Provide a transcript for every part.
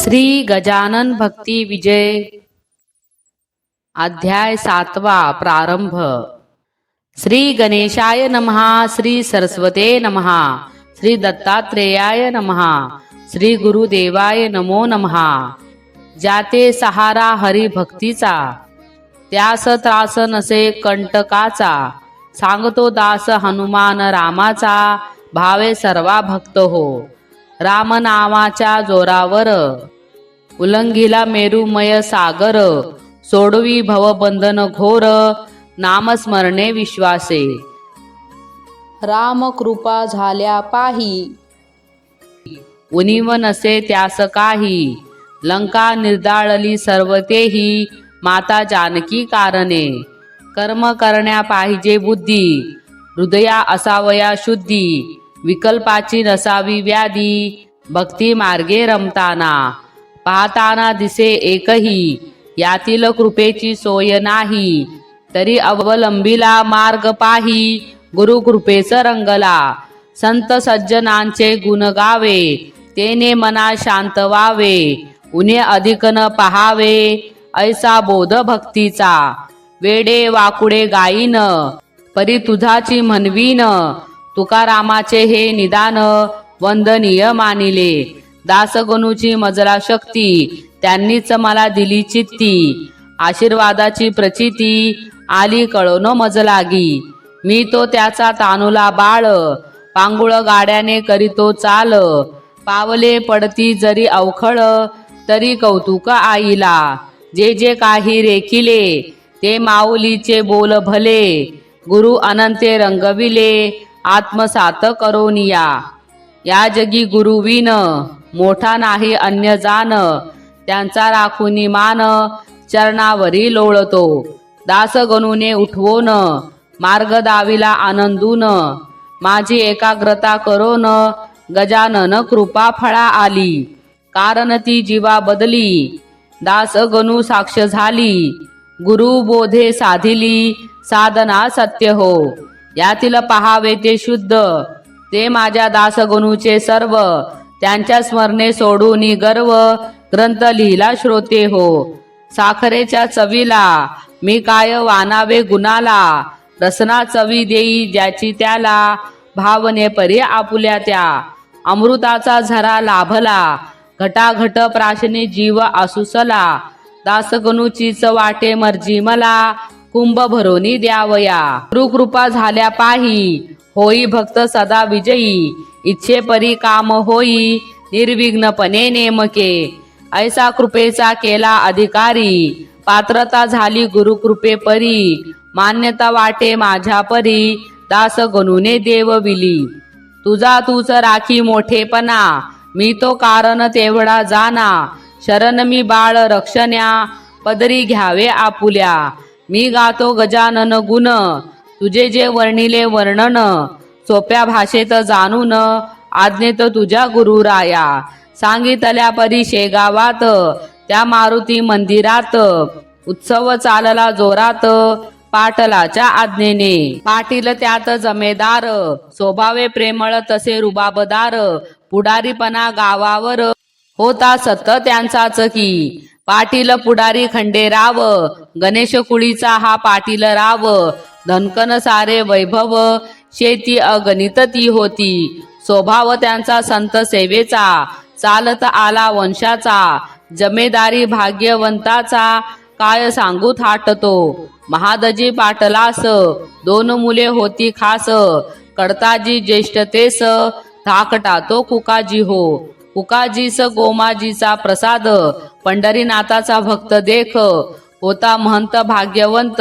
श्री गजानन भक्ती विजय. अध्याय सातवा प्रारंभ. श्री गणेशाय नमहा श्री सरस्वते नमहा श्री दत्तात्रेयाय नमहा श्री गुरुदेवाय नमो नमहा जाते सहारा हरी भक्तीचा त्यास त्रास नसे कंटकाचा सांगतो दास हनुमान रामाचा भावे सर्वा भक्त हो. रामनामाच्या जोरावर. उलंघिला मेरुमय सागर. सोडवी भवबंधन घोर. नामस्मरणे विश्वासे. राम कृपा झाल्या पाही. उनिव नसे त्यास काही. लंका निर्दाळली सर्व तेही. माता जानकी कारणे. कर्म करण्या पाहिजे बुद्धी. हृदया असावया शुद्धी. विकल्पाची नसावी व्याधी. भक्ती मार्गे रमताना. पाहताना दिसे एकही. यातील कृपेची सोय नाही. तरी अवलंबिला मार्ग पाही. गुरु कृपेच रंगला. संत सज्जनांचे गुण गावे. तेने मना शांत व्हावे उणे अधिक न पहावे. ऐसा बोध भक्तीचा. वेडे वाकुडे गाईन. परी तुझाची म्हणवीन. तुकारामाचे हे निदान वंदनीय मानिले. दासगणूची मजला शक्ती त्यांनीच मला दिली चित्ती. आशीर्वादाची प्रचिती आली कळोन मज लागी मी तो त्याचा तानुला बाळ पांगुळ गाड्याने करीतो चाल. पावले पडती जरी अवखळ तरी कौतुक आईला. जे जे काही रेखिले ते माऊलीचे बोल भले. गुरु अनंते रंगविले आत्मसात करोनिया या जगी गुरुविन मोठा नाही अन्य जान त्यांचा राखुनी मान चरणावरी लोळतो. दास गणूने उठवून मार्ग दाविला आनंदून माझी एकाग्रता करोन गजानन कृपा फळा आली. कारण ती जीवा बदली दास गणू साक्ष झाली. गुरु बोधे साधिली साधना सत्य हो. यातील पहावे ते शुद्ध. ते माझ्या दासगणूचे सर्व. त्यांच्या स्मरणे सोडून गर्व. ग्रंथ लिहिला श्रोते हो. साखरेच्या चवीला. मी काय वानावे गुणाला. रसना चवी देई ज्याची त्याला. भावने परी आपुल्या त्या. अमृताचा झरा लाभला. घटाघट प्राशने जीव आसुसला. दासगणूचीच वाटे मर्जी मला. कुंभ भरोनी द्यावया. कृपा झाल्या पाही. होई भक्त सदा विजयी. इच्छे परी काम होई. निर्विघ्नपणे नेमके. ऐसा कृपेचा केला अधिकारी. पात्रता झाली गुरुकृपे परी. मान्यता वाटे माझ्या परी. दास गणूने देवविली तुझा तूच राखी मोठेपणा. मी तो कारण तेवढा जाना. शरण मी बाळ रक्षण्या. पदरी घ्यावे आपुल्या. मी गातो गजानन गुण. तुझे जे वर्णिले वर्णन सोप्या भाषेत जाणून आज्ञेत तुझ्या गुरुराया. सांगितल्या परी शेगावात त्या मारुती मंदिरात. उत्सव चालला जोरात पाटलाच्या आज्ञेने. पाटील त्यात जमेदार स्वभावे प्रेमळ तसे रुबाबदार. पुढारीपणा गावावर होता सत त्यांचाच की. पाटील पुढारी खंडेराव गणेश कुळीचा हा पाटील राव. धनकन सारे वैभव. शेती अगणित ती होती. स्वभाव त्यांचा संत सेवेचा. चालत आला वंशाचा. जमेदारी भाग्यवंताचा. काय सांगू थाटतो. महादजी पाटलास. दोन मुले होती खास. कडताजी ज्येष्ठतेस धाकटा तो कुकाजी हो. कुकाजीस गोमाजीचा प्रसाद पंढरीनाथाचा भक्त देख होता महंत भाग्यवंत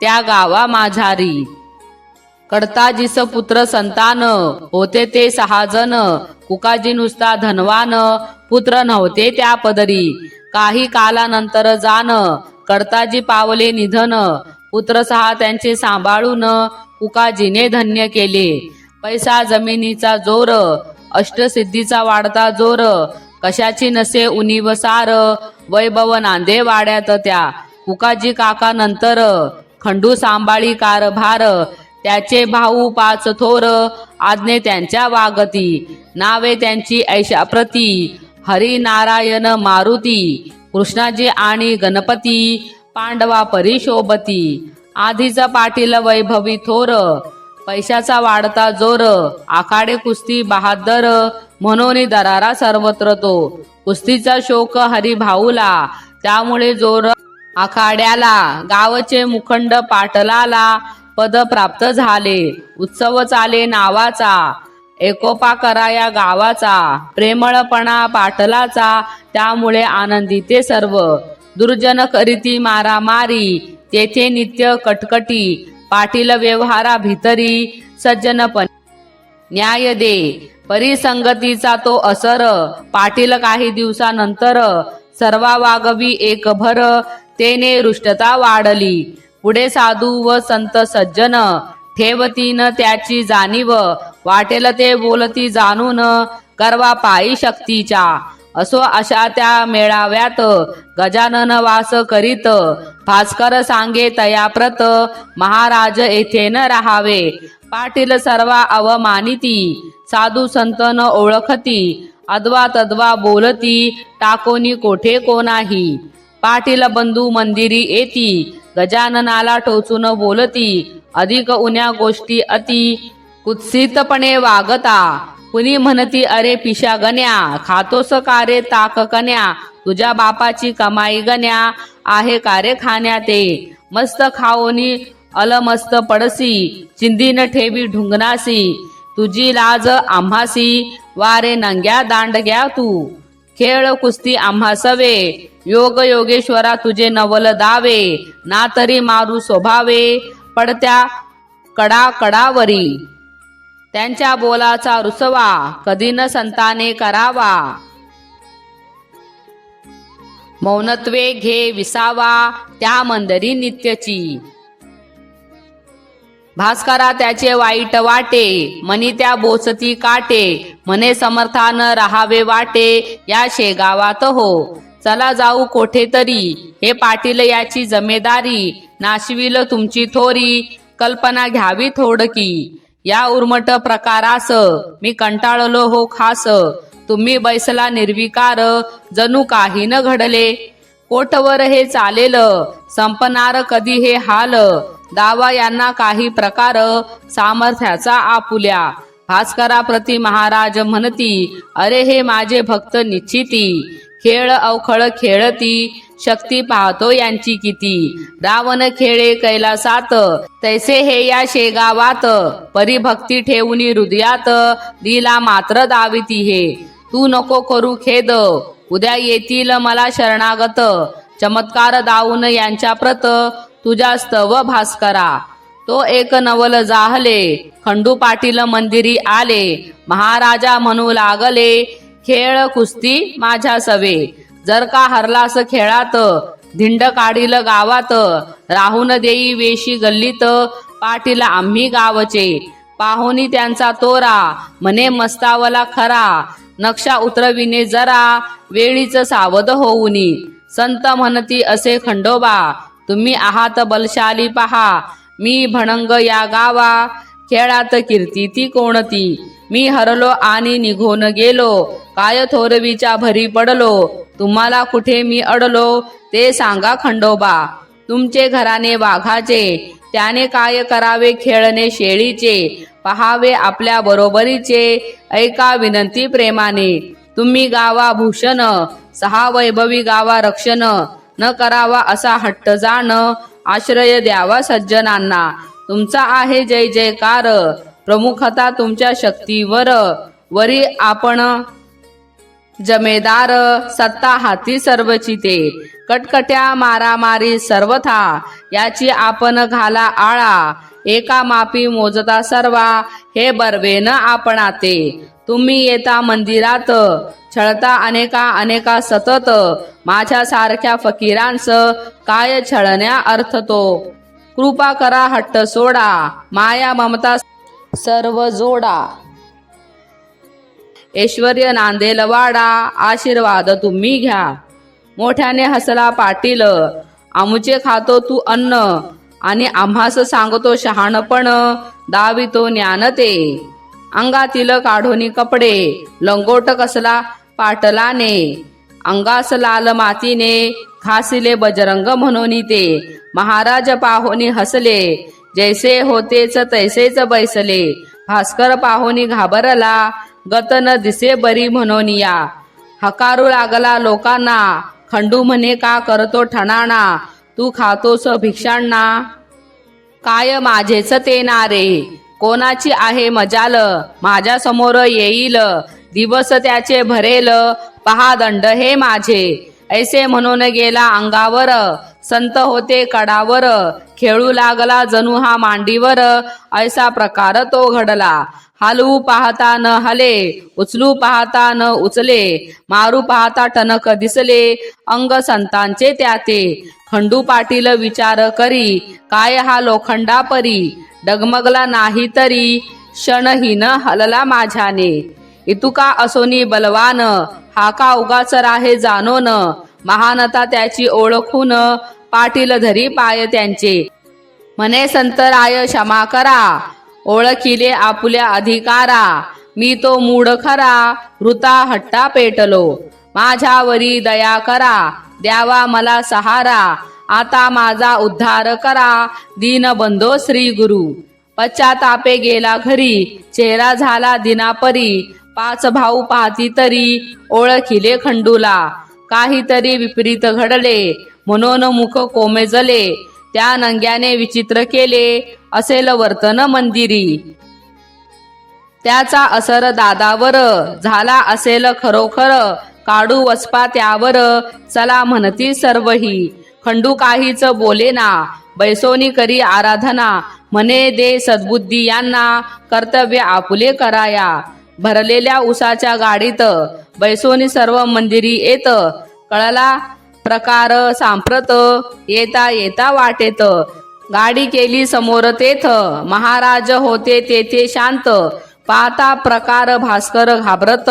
त्या गावा माझारी. कडताजीस पुत्र संतान होते ते सहाजन कुकाजी नुसता धनवान पुत्र नव्हते त्या पदरी. काही कालानंतर जाण कडताजी पावले निधन पुत्र सहा त्यांचे सांभाळून कुकाजीने धन्य केले. पैसा जमिनीचा जोर अष्टसिद्धीचा वाढता जोर. कशाची नसे उनीव सार वैभव नांदे वाड्यात त्या. कुकाजी काका नंतर. खंडू सांभाळी कारभार. त्याचे भाऊ पाच थोर. आज्ञे त्यांच्या वागती. नावे त्यांची ऐशा प्रती हरी नारायण मारुती. कृष्णाजी आणि गणपती. पांडवा परिशोभती. आधीचा पाटील वैभवी थोर. पैशाचा वाढता जोर आखाडे कुस्ती बहादर म्हणून दरारा सर्वत्र तो. कुस्तीचा शोक हरिभाऊला त्यामुळे जोर आखाड्याला गावचे मुखंड पाटलाला पद प्राप्त झाले. उत्सव चाले नावाचा एकोपा करा या गावाचा प्रेमळपणा पाटलाचा त्यामुळे आनंदीते सर्व. दुर्जन करीती मारामारी तेथे नित्य कटकटी पाटील व्यवहारा भीतरी सज्जनपण न्याय दे. परिसंगतीचा तो असर. पाटील काही दिवसानंतर सर्वा वागवी एक भर तेने रुष्टता वाढली. पुढे साधू व संत सज्जन. ठेवतीन त्याची जाणीव. वाटेल ते बोलती जाणून. करवा पायी शक्तीच्या. असो अशा त्या मेळाव्यात गजानन वास करीत. भास्कर सांगे तयाप्रत महाराज येथे न राहावे. पाटील सर्वा अवमानिती साधू संतन ओळखती. अद्वा तद्वा बोलती टाकोनी कोठे कोणाही पाटील बंधू मंदिरी येती गजाननाला टोचून बोलती. अधिक उन्या गोष्टी अति कुत्सितपणे वागता. कुणी म्हणती अरे पिशा गण्या खातोस का रे ताक कन्या तुझ्या बापाची कमाई गण्या आहे कारे खाण्या ते? मस्त खाओनी अलमस्त पडसी चिंदीन ठेवी ढुंगनासी तुझी लाज आम्हासी वारे नंग्या दांडग्या तू. खेळ कुस्ती आम्हा सवे योग योगेश्वरा तुझे नवल दावे. ना तरी मारू स्वभावे पडत्या कडा कडावरी त्यांच्या बोलाचा रुसवा कधी न संताने करावा. मौनत्वे घे विसावा त्या मंदरी नित्यची. भास्करा त्याचे वाईट वाटे मनी त्या बोचती काटे मने समर्थान राहावे वाटे या शेगावात हो. चला जाऊ कोठे तरी हे पाटील याची जमेदारी नाशविल तुमची थोरी कल्पना घ्यावी थोडकी. या उर्मट प्रकारास मी कंटाळलो हो खास. तुम्ही बैसला निर्विकार जणू काही न घडले. कोटवर हे चालेल संपणार कधी हे हाल. दावा यांना काही प्रकार सामर्थ्याचा आपुल्या. भास्करा प्रति महाराज म्हणती अरे हे माझे भक्त निश्चिती. खेळ अवखळ खेळती शक्ती पाहतो यांची किती. रावण खेळे कैलासात तैसे हे या शेगावात परिभक्ती ठेवूनी हृदयात दिला मात्र दाविती हे. तू नको करू खेद उद्या येतील मला शरणागत चमत्कार दावून यांच्या प्रत तुझ्या स्तव भास्करा तो एक नवल जाहले खंडू पाटील मंदिरी आले महाराजा म्हणू लागले खेळ कुस्ती माझ्या सवे. जर का हरलास खेळात धिंड काढील गावात राहून देई वेशी गल्लीत पाटील आम्ही गावचे. पाहुनी त्यांचा तोरा म्हणे मस्तावला खरा. नक्षा उतरविणे जरा वेळीच सावध होऊनी. संत म्हणती असे खंडोबा तुम्ही आहात बलशाली पहा. मी भणंग या गावा. खेळात कीर्ती ती कोणती? मी हरलो आणि निघून गेलो. काय थोरवीच्या भरी पडलो. तुम्हाला कुठे मी अडलो? ते सांगा खंडोबा. तुमचे घराने वाघाचे त्याने काय करावे खेळणे शेळीचे? पहावे आपल्या बरोबरीचे. ऐका विनंती प्रेमाने. तुम्ही गावा भूषण सहा वैभवी गावा रक्षण. न करावा असा हट्ट जाण. आश्रय द्यावा सज्जनांना. तुमचा आहे जय जयकार. प्रमुखता तुमच्या शक्तीवर. वरी आपण जमेदार सत्ता हाती सर्वचिते कटकट्या मारामारी सर्वथा याची आपण घाला आळा. एका मापी मोजता सर्वा हे बर्वेन आपणाते तुम्ही येता मंदिरात छळता अनेका अनेका सतत. माझ्या सारख्या फकीरांस काय छळण्या अर्थ तो? कृपा करा हट्ट सोडा. माया ममता सर्व जोडा. ऐश्वर्य नांदेल वाडा आशीर्वाद तुम्ही घ्या. मोठ्याने हसला पाटील आमुचे खातो तू अन्न. आणि आम्हास सांगतो शहाणपण दावितो ज्ञान ते अंगातील काढोनी कपडे लंगोट कसला पाटलाने. अंगास लाल मातीने खासिले बजरंग म्हणून ते महाराज पाहोनी हसले जैसे होतेच तैसेच बैसले. भास्कर पाहुनी घाबरला गत न दिसे बरी म्हणून या हकारू लागला लोकांना खंडू म्हणे का करतो ठणाणा? तू खातोस भिक्षांना. काय माझेच ते नारे? कोणाची आहे मजाल? माझ्यासमोर येईल दिवस त्याचे भरेल. पहा दंड हे माझे. ऐसे म्हणून गेला अंगावर. संत होते कडावर. खेळू लागला जणू हा मांडीवर. ऐसा प्रकार तो घडला. हलवू पाहता न हले उचलू पाहता न उचले मारू पाहता टणक दिसले. अंग संतांचे त्याते. खंडू पाटील विचार करी काय हा लोखंडा परी? डगमगला नाही तरी क्षणहीन हलला माझ्याने. इतुका असोनी बलवान हा का उगाचर आहे जाणो न? महानता त्याची ओळखून पाटील धरी पाय त्यांचे. म्हणे संतराय क्षमा करा. ओळखिले आपुल्या अधिकारा. मी तो मूड खरा. वृता हट्टा पेटलो. माझ्यावरी दया करा. द्यावा मला सहारा. आता माझा उद्धार करा. दीन बंधो श्री गुरु. पश्चातापे गेला घरी. चेहरा झाला दिनापरी. पाच भाऊ पाहती तरी ओळखिले खंडूला. काहीतरी विपरीत घडले. म्हणून मुख कोमेजले त्या नंग्याने विचित्र केले. असेल वर्तन मंदिरी. त्याचा असर दादावर. झाला असेल खरोखर. काढू वसपा त्यावर. चला म्हणती सर्वही. खंडू काहीच बोलेना. बैसोनी करी आराधना. म्हणे दे सद्बुद्धी यांना. कर्तव्य आपुले कराया. भरलेल्या उसाच्या गाडीत बैसोनी सर्व मंदिरी येत. कळला प्रकार सांप्रत येता येता वाटेत. गाडी केली समोर तेथ. महाराज होते तेथे शांत. पाहता प्रकार भास्कर घाबरत.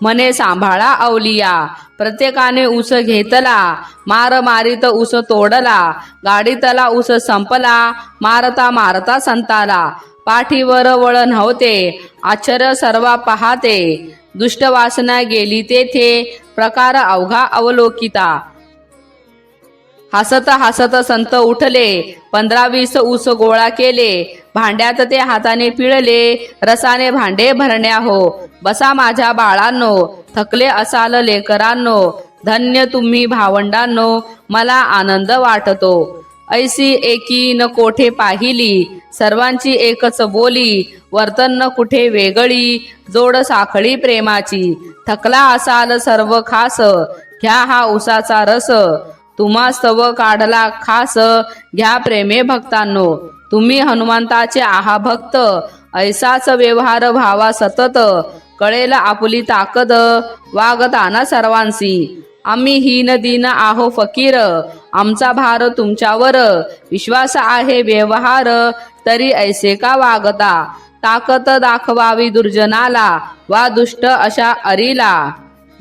म्हणे सांभाळा अवलिया. प्रत्येकाने उस घेतला. मार मारित उस तोडला. गाडीतला उस संपला. मारता मारता संताला. पाठीवर वळण होते. आश्चर्य सर्वा पाहते. दुष्ट वासना गेली तेथे. प्रकार अवघा अवलोकिता. हसत हसत संत उठले. पंधरा वीस ऊस गोळा केले. भांड्यात ते हाताने पिळले. रसाने भांडे भरण्या हो. बसा माझ्या बाळांनो. थकले असाल लेकरांनो. धन्य तुम्ही भावंडांनो. मला आनंद वाटतो. ऐसी एकी न कोठे पाहिली सर्वांची एकच बोली वर्तन न कुठे वेगळी जोड साखळी प्रेमाची. थकला असाल सर्व खास घ्या हा उसाचा रस. तुम्हा स्तव काढला खास घ्या प्रेमे भक्तांनो. तुम्ही हनुमंताचे आहा भक्त ऐसाच व्यवहार भावा सतत. कळेल आपुली ताकद वागताना सर्वांशी. आम्ही हीन दिन आहो फकीर आमचा भार तुमच्यावर. विश्वास आहे व्यवहार तरी ऐसे का वागता? ताकद दाखवावी दुर्जनाला वा दुष्ट अशा अरीला.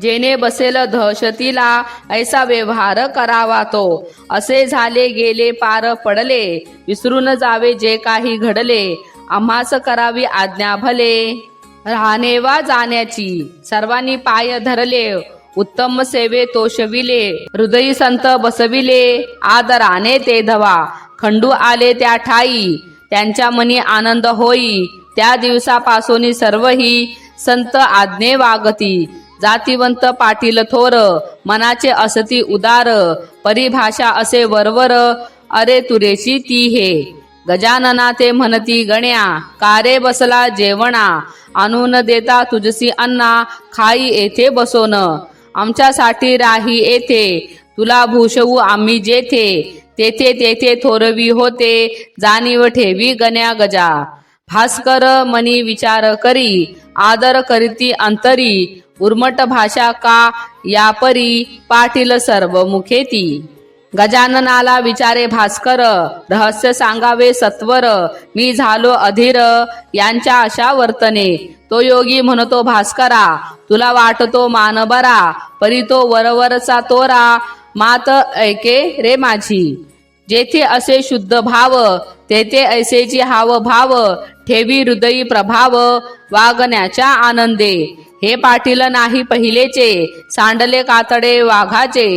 जेने बसेल दहशतीला ऐसा व्यवहार करावा तो. असे झाले गेले पार पडले विसरून जावे जे काही घडले. आम्हास करावी आज्ञा भले. राहणे वा जाण्याची सर्वांनी पाय धरले. उत्तम सेवे तोषविले हृदयी संत बसविले आदराने ते धवा खंडू आले त्या ठाई त्यांच्या मनी आनंद होई त्या दिवसापासून सर्वही संत आज्ञे वागती जातीवंत पाटील थोर मनाचे असती उदार परिभाषा असे वरवर अरे तुरेशी ती हे गजानना ते म्हणती गण्या कारे बसला जेवणा आणून देता तुझसी अन्ना खाई येथे बसोन आमच्यासाठी राही येथे. तुला भूषवू आम्ही जेथे. तेथे तेथे थोरवी होते. जाणीव ठेवी गण्या गजा. भास्कर मनी विचार करी. आदर करीती अंतरी. उर्मट भाषा का यापरी? पाटील सर्व मुखेती गजाननाला विचारे भास्कर रहस्य सांगावे सत्वर मी झालो अधीर यांच्या अशा वर्तने. तो योगी म्हणतो भास्करा तुला वाटतो मानबरा परी तो वरवरचा तोरा मात ऐके रे माझी. जेथे असे शुद्ध भाव तेथे ऐसेची हाव भाव ठेवी हृदयी प्रभाव वागण्याच्या आनंदे. हे पाटील नाही पहिलेचे सांडले कातडे वाघाचे.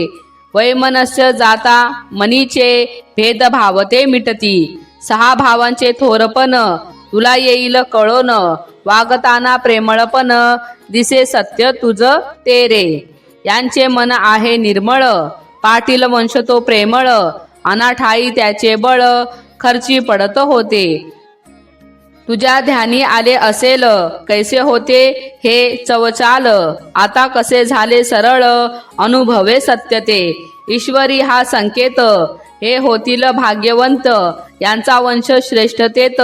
वैमनस्य जाता मनीचे भेदभाव ते मिटती. सहा भावांचे थोरपण तुला येईल कळोन वागताना प्रेमळपण दिसे सत्य तुझ ते रे. यांचे मन आहे निर्मळ पाटील वंश तो प्रेमळ अनाठाई त्याचे बळ खर्ची पडत होते. तुझ्या ध्यानी आले असेल. कैसे होते हे चवचाल. आता कसे झाले सरळ. अनुभवे सत्यते. ईश्वरी हा संकेत. हे होतील भाग्यवंत. यांचा वंश श्रेष्ठतेत.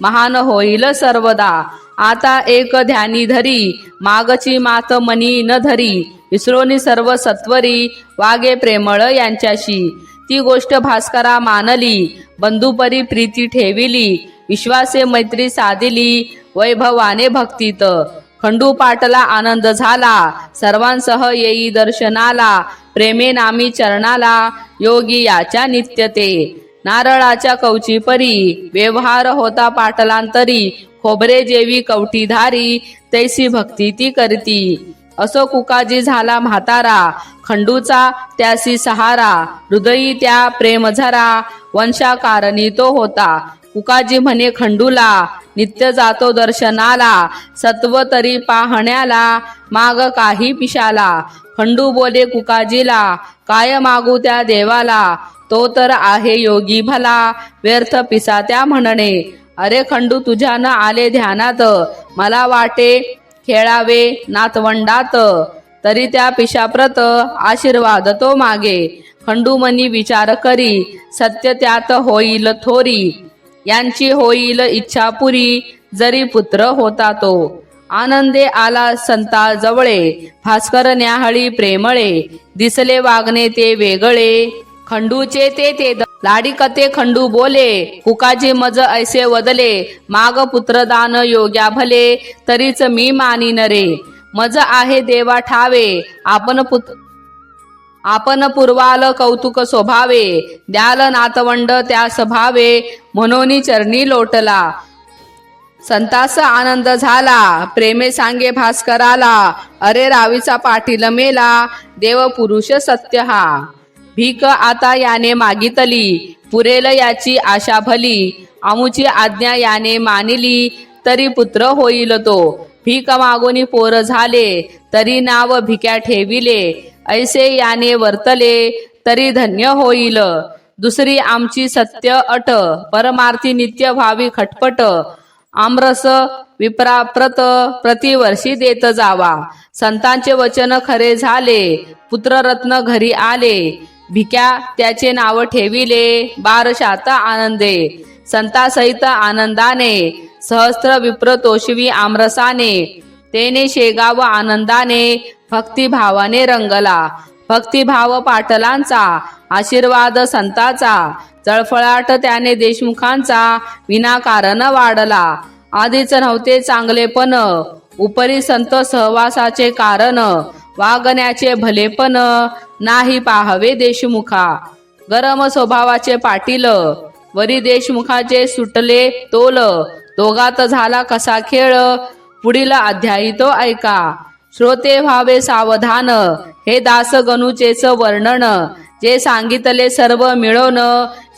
महान होईल सर्वदा. आता एक ध्यानी धरी. मागची मात मनी न धरी. विसरोनी सर्व सत्वरी. वागे प्रेमळ यांच्याशी. ती गोष्ट भास्करा मानली. बंधुपरी प्रीती ठेविली. विश्वासे मैत्री साधिली वैभवाने भक्तीत. खंडू पाटला आनंद झाला सर्वांसह येई दर्शनाला प्रेमे नामी चरणाला योगी याच्या नित्यते. नारळाच्या कवची परी व्यवहार होता पाटलांतरी खोबरे जेवी कवटीधारी तैसी भक्ती ती करती. असो कुकाजी झाला म्हातारा खंडूचा त्यासी सहारा हृदयी त्या प्रेम झरा वंशाकारणी तो होता. कुकाजी म्हणे खंडूला नित्य जातो दर्शनाला सत्व तरी पाहण्याला माग काही पिशाला. खंडू बोले कुकाजीला काय मागू त्या देवाला? तो तर आहे योगी भला व्यर्थ पिसा त्या म्हणणे. अरे खंडू तुझ्यानं आले ध्यानात मला वाटे खेळावे नातवंडात तरी त्या पिशाप्रत आशीर्वाद तो मागे. खंडू मनी विचार करी सत्य त्यात होईल थोरी यांची होईल इच्छा पुरी जरी पुत्र होता तो. आनंदे आला संता जवळे भास्कर न्याहळी प्रेमळे दिसले वागणे ते वेगळे. खंडूचे ते ते द- लाडी खंडू बोले कुकाजी मज ऐसे वदले माग पुत्रदान योग्या भले तरीच मी मानिन रे. मज आहे देवा ठावे आपण पुत आपण पूर्वाल कौतुक स्वभावे द्याल नातवंड त्या स्वभावे म्हणून चरणी लोटला. संतास आनंद झाला प्रेमे सांगे भास्कराला अरे रावीचा पाटील मेला देव पुरुष सत्य हा. भीक आता याने मागितली पुरेल याची आशा भली आमुची आज्ञा याने मानिली तरी पुत्र होईल तो. भीक मागोनी पोर झाले तरी नाव भिक्या ठेविले. ऐसे याने वर्तले तरी धन्य होईल. दुसरी आमची सत्य अट परमार्थी नित्य व्हावी खटपट. आमरस विप्राप्रत प्रतिवर्षी देत जावा. संतांचे वचन खरे झाले पुत्ररत्न घरी आले. भिक्या त्याचे नाव ठेविले बारशात आनंदे. संतासहित आनंदाने सहस्त्र विप्र तोषवी आमरसाने तेने शेगाव आनंदाने भक्तिभावाने रंगला. भक्तिभाव पाटलांचा आशीर्वाद संताचा जळफळाट त्याने देशमुखांचा विनाकारण वाढला. आधीच नव्हते चांगलेपण उपरी संत सहवासाचे कारण वागण्याचे भलेपण नाही पाहावे देशमुखा. गरम स्वभावाचे पाटील वरी देशमुखाचे सुटले तोल. दोघात झाला कसा खेळ? पुढील अध्यायी तो ऐका. श्रोते व्हावे सावधान. हे दास गणूचेच वर्णन. जे सांगितले सर्व मिळवण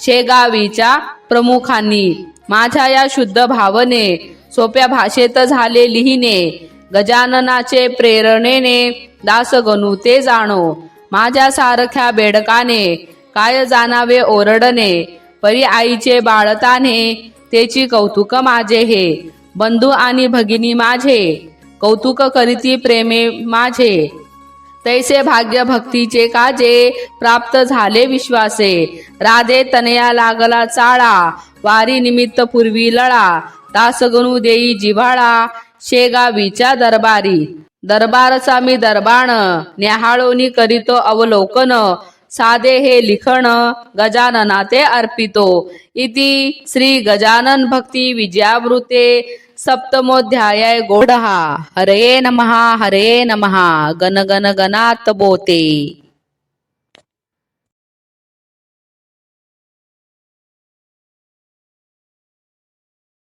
शेगावीच्या प्रमुखांनी. माझ्या या शुद्ध भावने सोप्या भाषेत झाले लिहिणे. गजाननाचे प्रेरणेने दास गणू ते जाणो. माझ्या सारख्या बेडकाने काय जाणावे ओरडणे? परी आईचे बाळताने त्याची कौतुक माझे हे. बंधू आणि भगिनी माझे कौतुक करीती प्रेमे माझे. तैसे भाग्य भक्तीचे काजे प्राप्त झाले विश्वासे. राधे तनया लागला चाळा वारी निमित्त पूर्वी लळा. तासगणू देई जिव्हाळा शेगावीच्या दरबारी. दरबारचा मी दरबाण न्याहाळोनी करीतो अवलोकन. साधे हे लिखण गजानना ते अर्पितो. इति श्री गजानन भक्ती विजयावृते सप्तमोध्याय गोढहा हरे नमहा हरे नमहा गण गण गणात बोते